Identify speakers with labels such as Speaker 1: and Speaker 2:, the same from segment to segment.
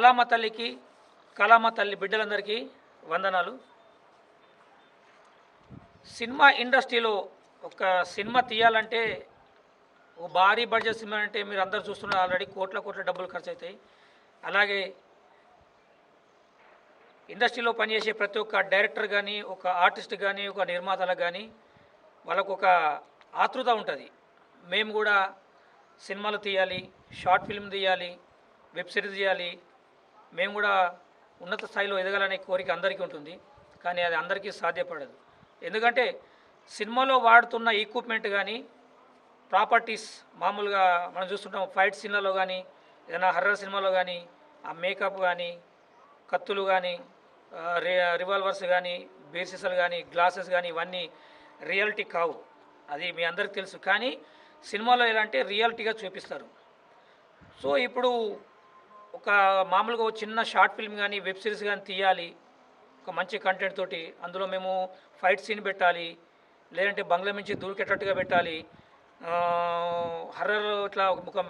Speaker 1: కళామ తల్లికి కళామ తల్లి బిడ్డలందరికీ వందనాలు. సినిమా ఇండస్ట్రీలో ఒక సినిమా తీయాలంటే ఓ భారీ బడ్జెట్ సినిమా అంటే మీరు అందరు చూస్తున్నారు ఆల్రెడీ కోట్ల కోట్ల డబ్బులు ఖర్చు అవుతాయి అలాగే ఇండస్ట్రీలో పనిచేసే ప్రతి ఒక్క డైరెక్టర్ కానీ ఒక ఆర్టిస్ట్ కానీ ఒక నిర్మాతలకు కానీ వాళ్ళకు ఒక ఆతృత ఉంటుంది. మేము కూడా సినిమాలు తీయాలి షార్ట్ ఫిల్మ్ తీయాలి వెబ్ సిరీస్ తీయాలి మేము కూడా ఉన్నత స్థాయిలో ఎదగాలనే కోరిక అందరికీ ఉంటుంది కానీ అది అందరికీ సాధ్యపడదు. ఎందుకంటే సినిమాలో వాడుతున్న ఎక్విప్మెంట్ కానీ ప్రాపర్టీస్ మామూలుగా మనం చూస్తుంటాం ఫైట్ సినిమాలో కానీ ఏదైనా హర్రర్ సినిమాలో కానీ ఆ మేకప్ కానీ కత్తులు కానీ రివాల్వర్స్ కానీ బేసిసలు కానీ గ్లాసెస్ కానీ ఇవన్నీ రియాలిటీ కావు. అది మీ అందరికి తెలుసు. కానీ సినిమాలో ఎలా అంటే రియాలిటీగా చూపిస్తారు. సో ఇప్పుడు ఒక మామూలుగా ఒక చిన్న షార్ట్ ఫిల్మ్ కానీ వెబ్ సిరీస్ కానీ తీయాలి. ఒక మంచి కంటెంట్ తోటి అందులో మేము ఫైట్ సీన్ పెట్టాలి. లేదంటే బంగ్లా నుంచి దూరికెట్టట్టుగా పెట్టాలి. హర్రర్ ఇట్లా ఒక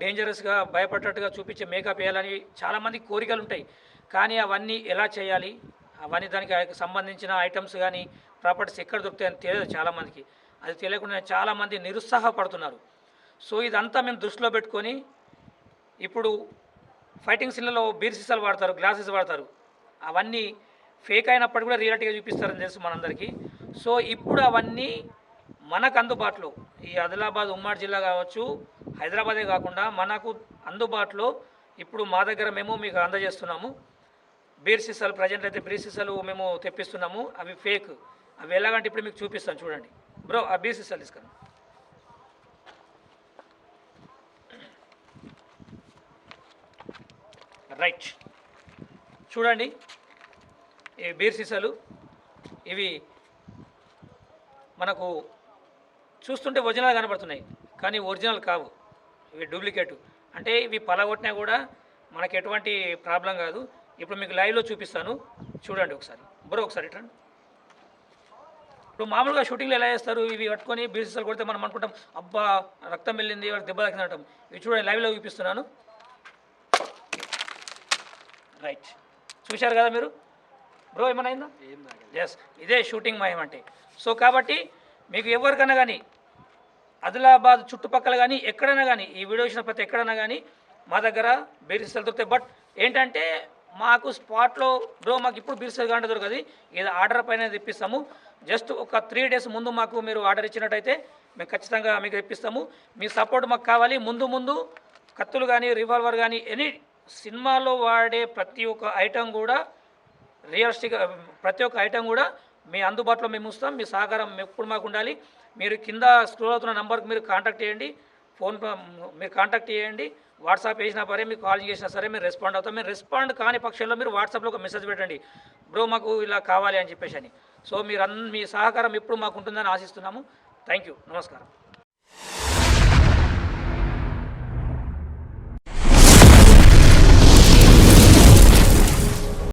Speaker 1: డేంజరస్గా భయపడేటట్టుగా చూపించే మేకప్ వేయాలని చాలామంది కోరికలు ఉంటాయి. కానీ అవన్నీ ఎలా చేయాలి? అవన్నీ దానికి సంబంధించిన ఐటమ్స్ కానీ ప్రాపర్టీస్ ఎక్కడ దొరుకుతాయని తెలియదు చాలామందికి. అది తెలియకుండా చాలామంది నిరుత్సాహపడుతున్నారు. సో ఇదంతా మేము దృష్టిలో పెట్టుకొని ఇప్పుడు ఫైటింగ్ సీన్లలో బీర్ సీసాలు వాడతారు గ్లాసెస్ వాడతారు. అవన్నీ ఫేక్ అయినప్పటికీ కూడా రియాలిటీగా చూపిస్తారని తెలుసు మనందరికీ. సో ఇప్పుడు అవన్నీ మనకు అందుబాటులో. ఈ ఆదిలాబాద్ ఉమ్మడి జిల్లా కావచ్చు హైదరాబాదే కాకుండా మనకు అందుబాటులో. ఇప్పుడు మా దగ్గర మేము మీకు అందజేస్తున్నాము. బీర్ సీసాలు ప్రజెంట్ అయితే బీర్ సీసాలు మేము తెప్పిస్తున్నాము. అవి ఫేక్. అవి ఎలాగంటే ఇప్పుడు మీకు చూపిస్తాను చూడండి. బ్రో ఆ బీర్ సీసాలు తీసుకురండి. రైట్. చూడండి ఇవి బీర్ సీసాలు ఇవి మనకు చూస్తుంటే ఒరిజినల్ కనబడుతున్నాయి కానీ ఒరిజినల్ కావు. ఇవి డూప్లికేట్. అంటే ఇవి పలగొట్టినా కూడా మనకి ఎటువంటి ప్రాబ్లం కాదు. ఇప్పుడు మీకు లైవ్లో చూపిస్తాను. చూడండి ఒకసారి. బ్రో ఒకసారి ఇట్రండి ఇప్పుడు మామూలుగా షూటింగ్లో ఎలా చేస్తారు? ఇవి పట్టుకొని బీసీసాలు కొడితే మనం అనుకుంటాం అబ్బా రక్తం వెళ్ళింది దెబ్బ తగ్గింది అంటాం ఇవి చూడండి లైవ్లో చూపిస్తున్నాను. రైట్ చూశారు కదా మీరు? బ్రో ఏమైనా ఎస్ ఇదే షూటింగ్ మహిమ అంటే. సో కాబట్టి మీకు ఎవరికైనా కానీ ఆదిలాబాద్ చుట్టుపక్కల కానీ ఎక్కడైనా కానీ ఈ వీడియో చూసిన ప్రతి ఎక్కడైనా కానీ మా దగ్గర బీర్సీసాలు దొరుకుతాయి. బట్ ఏంటంటే మాకు స్పాట్లో బ్రో మాకు ఇప్పుడు బీర్సీలు కానీ దొరకదు. ఇది ఆర్డర్ పైన తెప్పిస్తాము. జస్ట్ ఒక త్రీ డేస్ ముందు మాకు మీరు ఆర్డర్ ఇచ్చినట్టయితే మేము ఖచ్చితంగా మీకు తెప్పిస్తాము. మీ సపోర్ట్ మాకు కావాలి. ముందు ముందు కత్తులు కానీ రివాల్వర్ కానీ ఎనీ సినిమాలో వాడే ప్రతి ఒక్క ఐటెం కూడా రియలిస్టిక్ ప్రతి ఒక్క ఐటెం కూడా మీ అందుబాటులో మేము ఉంచుతాం మీ సహకారం ఎప్పుడు మాకు ఉండాలి. మీరు కింద స్క్రోల్ అవుతున్న నెంబర్కి మీరు కాంటాక్ట్ చేయండి. ఫోన్ మీరు కాంటాక్ట్ చేయండి. వాట్సాప్ చేసినా సరే మీకు కాల్ చేసినా సరే మీరు రెస్పాండ్ అవుతాం. మీరు రెస్పాండ్ కాని పక్షంలో మీరు వాట్సాప్లో ఒక మెసేజ్ పెట్టండి. బ్రో మాకు ఇలా కావాలి అని చెప్పేసి అని. సో మీరు అన్ మీ సహకారం ఎప్పుడు మాకు ఉంటుందని ఆశిస్తున్నాము. థ్యాంక్ యూ నమస్కారం.